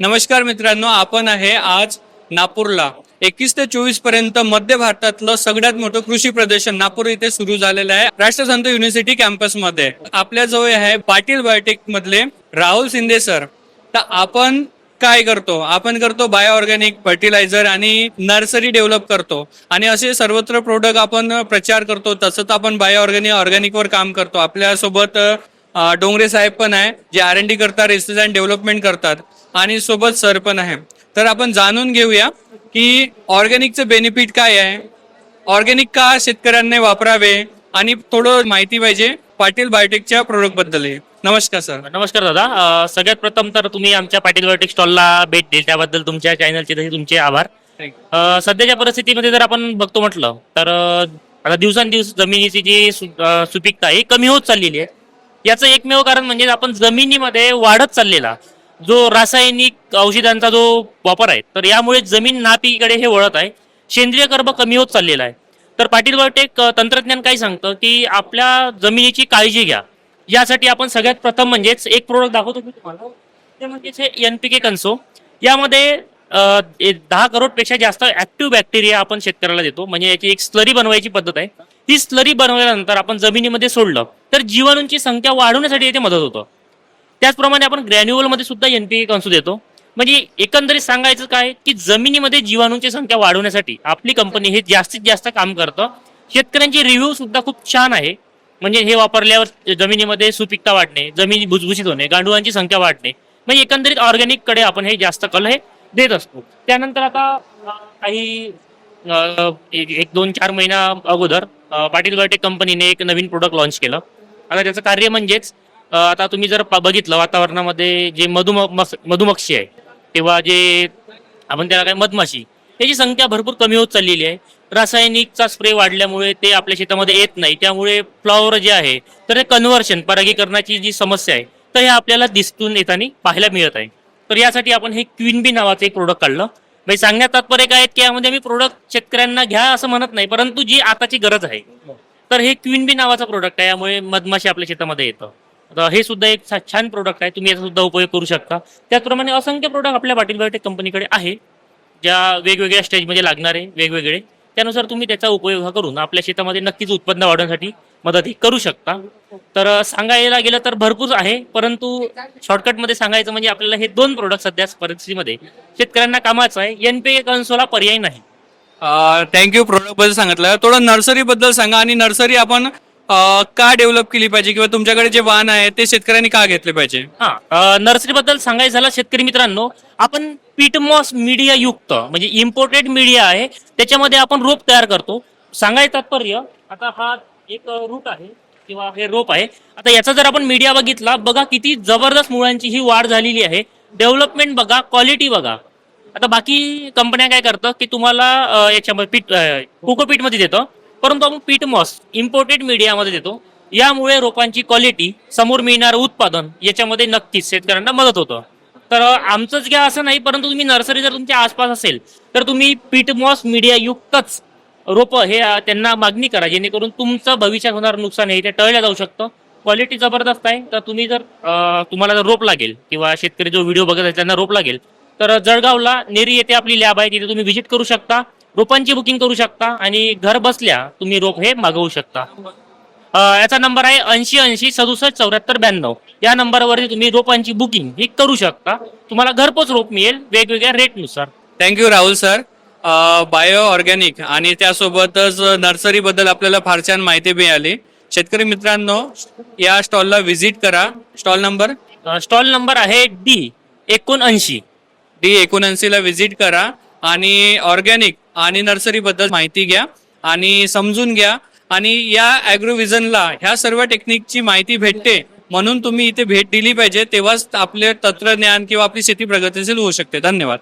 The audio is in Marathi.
नमस्कार मित्रांनो आपण आहे आज नागपूरला. एकवीस ते चोवीसपर्यंत मध्य भारतातलं सगळ्यात मोठं कृषी प्रदर्शन नागपूर इथे सुरू झालेलं आहे. राष्ट्रसंत युनिव्हर्सिटी कॅम्पसमध्ये आपल्या जवळ आहे पाटील बायोटेक मधले राहुल शिंदे सर. तर आपण काय करतो? आपण करतो बायो ऑर्गॅनिक फर्टिलायझर आणि नर्सरी डेव्हलप करतो. आणि असे सर्वत्र प्रोडक्ट आपण प्रचार करतो तसंच आपण बायो ऑर्गॅनिक ऑर्गॅनिकवर काम करतो. आपल्यासोबत डोंगरे साहेब पण आहे जे आर एन डी करतात रिसर्च अँड डेव्हलपमेंट करतात आणि सोबत सर पण आहे. तर आपण जाणून घेऊया की ऑर्गॅनिकचं बेनिफिट काय आहे. ऑर्गॅनिक का शेतकऱ्यांनी वापरावे आणि थोडं माहिती पाहिजे पाटील बायोटेकच्या प्रोडक्टबद्दल. नमस्कार सर नमस्कार दादा. सगळ्यात प्रथम तर तुम्ही आमच्या पाटील बायोटेक स्टॉलला भेट दिली त्याबद्दल तुमच्या चॅनलचे तुमचे आभार. सध्याच्या परिस्थितीमध्ये जर आपण बघतो म्हटलं तर आता दिवसांदिवस जमिनीची जी सुपीकता आहे कमी होत चाललेली आहे. याचं एकमेव कारण म्हणजे आपण जमिनीमध्ये वाढत चाललेला जो रासायनिक औषधांचा जो वापर आहे तर यामुळे जमीन नापीकडे हे वळत आहे. सेंद्रिय कर्ब कमी होत चाललेला आहे. तर पाटील बायोटेक तंत्रज्ञान काय सांगतं की आपल्या जमिनीची काळजी घ्या. यासाठी आपण सगळ्यात प्रथम म्हणजेच एक प्रोडक्ट दाखवतो मी तुम्हाला. ते म्हणजेच हे एन पी के कन्सो. यामध्ये दहा करोडपेक्षा जास्त ऍक्टिव्ह बॅक्टेरिया आपण शेतकऱ्याला देतो. म्हणजे याची एक स्लरी बनवायची पद्धत आहे. ही स्लरी बनवल्यानंतर आपण जमिनीमध्ये सोडलं तर जीवाणूंची संख्या वाढवण्यासाठी येथे मदत होतं. त्याचप्रमाणे आपण ग्रॅन्युअलमध्ये सुद्धा एनपीके कंसू देतो. म्हणजे एकंदरीत सांगायचं काय की जमिनीमध्ये जीवाणूंची संख्या वाढवण्यासाठी आपली कंपनी हे जास्तीत जास्त काम करतं. शेतकऱ्यांची रिव्ह्यू सुद्धा खूप छान आहे. म्हणजे हे वापरल्यावर जमिनीमध्ये सुपीकता वाढणे जमिनी भुसभुशीत होणे गांडुळांची संख्या वाढणे म्हणजे एकंदरीत ऑर्गॅनिककडे आपण हे जास्त कल हे देत असतो. त्यानंतर आता काही एक दोन चार महिना अगोदर पाटील बायोटेक कंपनीने एक नवीन प्रोडक्ट लॉन्च केलं. आता त्याचं कार्य म्हणजेच आता तुम्ही जर बघितलं वातावरणामध्ये जे मधुम मस- मधुमक्षी आहे किंवा जे आपण त्याला काय मधमाशी याची संख्या भरपूर कमी होत चाललेली आहे. रासायनिकचा स्प्रे वाढल्यामुळे ते आपल्या शेतामध्ये येत नाही. त्यामुळे फ्लॉवर जे आहे तर ते कन्व्हर्शन परागीकरणाची जी समस्या आहे तर हे आपल्याला दिसून येताना पाहायला मिळत आहे. तर यासाठी आपण हे क्वीन बी नावाचं एक प्रोडक्ट काढलं. म्हणजे सांगण्यात तात्पर्य काय आहेत की यामध्ये आम्ही प्रोडक्ट शेतकऱ्यांना घ्या असं म्हणत नाही परंतु जी आताची गरज आहे तर हे क्वीन बी नावाचं प्रोडक्ट आहे. यामुळे मधमाशी आपल्या शेतामध्ये येतं. आता हे सुद्धा एक छान प्रोडक्ट आहे. तुम्ही याचा सुद्धा उपयोग करू शकता. त्याचप्रमाणे असंख्य प्रोडक्ट आपल्या पाटील बायोटेक कंपनीकडे आहे ज्या वेगवेगळ्या स्टेजमध्ये लागणारे वेगवेगळे. त्यानुसार तुम्ही त्याचा उपयोग हा करून आपल्या शेतामध्ये नक्कीच उत्पन्न वाढवण्यासाठी मदत करू शकता. तर सांगायला गेलं तर भरपूर आहे परंतु शॉर्टकटमध्ये सांगायचं म्हणजे आपल्याला हे दोन प्रोडक्ट सध्या परिस्थितीमध्ये शेतकऱ्यांना कामाचं आहे. एनपीए कन्सोला पर्याय नाही. थँक्यू प्रोडक्टबद्दल सांगितलं. थोडं नर्सरी बद्दल सांगा आणि नर्सरी आपण अ, का डेव्हलप केली पाहिजे किंवा तुमच्याकडे जे वाहन आहे ते शेतकऱ्यांनी का घेतले पाहिजे? हा नर्सरी बद्दल सांगायचं झालं शेतकरी मित्रांनो आपण पीटमॉस मीडिया युक्त म्हणजे इम्पोर्टेड मीडिया आहे त्याच्यामध्ये आपण रोप तयार करतो. सांगायचं तात्पर्य आता हा एक रूट आहे किंवा हे रोप आहे. आता याचा जर आपण मीडिया बघितला बघा किती जबरदस्त मुळांची ही वाढ झालेली आहे. डेव्हलपमेंट बघा क्वालिटी बघा. आता बाकी कंपन्या काय करतं की तुम्हाला याच्यामध्ये पीठ कोकोपीटमध्ये देतं. परंतु आपण पीट मॉस इम्पोर्टेड मीडियामध्ये देतो. यामुळे रोपांची क्वालिटी समोर मिळणारं उत्पादन याच्यामध्ये नक्कीच शेतकऱ्यांना मदत होतं. तर आमचंच घ्या असं नाही परंतु तुम्ही नर्सरी जर तुमच्या आसपास असेल तर तुम्ही पीट मॉस मीडिया युक्तच हे त्यांना मागणी करा जेणेकरून तुमचं भविष्यात होणारं नुकसान हे ते टळलं जाऊ शकतं. क्वालिटी जबरदस्त आहे तर तुम्ही जर तुम्हाला जर रोप लागेल किंवा शेतकरी जो व्हिडिओ बघत आहे त्यांना रोप लागेल तर जळगावला नेरी येथे आपली लॅब आहे तिथे तुम्ही व्हिजिट करू शकता. रोपांची बुकिंग करू शकता आणि घर बसल्या तुम्ही रोप हे मागवू शकता. याचा नंबर आहे ऐंशी ऐंशी सदुसष्ट चौऱ्याहत्तर ब्याण्णव. या नंबरवरती तुम्ही रोपांची बुकिंग ही करू शकता. तुम्हाला घरपोच रोप मिळेल वेगवेगळ्या रेटनुसार. Thank you Rahul sir bio organic आणि त्यासोबतच नर्सरी बद्दल आपल्याला फार छान माहिती मिळाली. शेतकरी मित्रांनो या स्टॉलला व्हिजिट करा. स्टॉल नंबर स्टॉल नंबर आहे डी एकोणऐंशी. डी एकोणऐंशी ला व्हिजिट करा. आणि ऑर्गॅनिक आणि नर्सरीबद्दल माहिती घ्या आणि समजून घ्या. आणि या ॲग्रोव्हिजनला ह्या सर्व टेक्निकची माहिती भेटते म्हणून तुम्ही इथे भेट दिली पाहिजे तेव्हाच आपले तंत्रज्ञान किंवा आपली शेती प्रगतीशील होऊ शकते. धन्यवाद.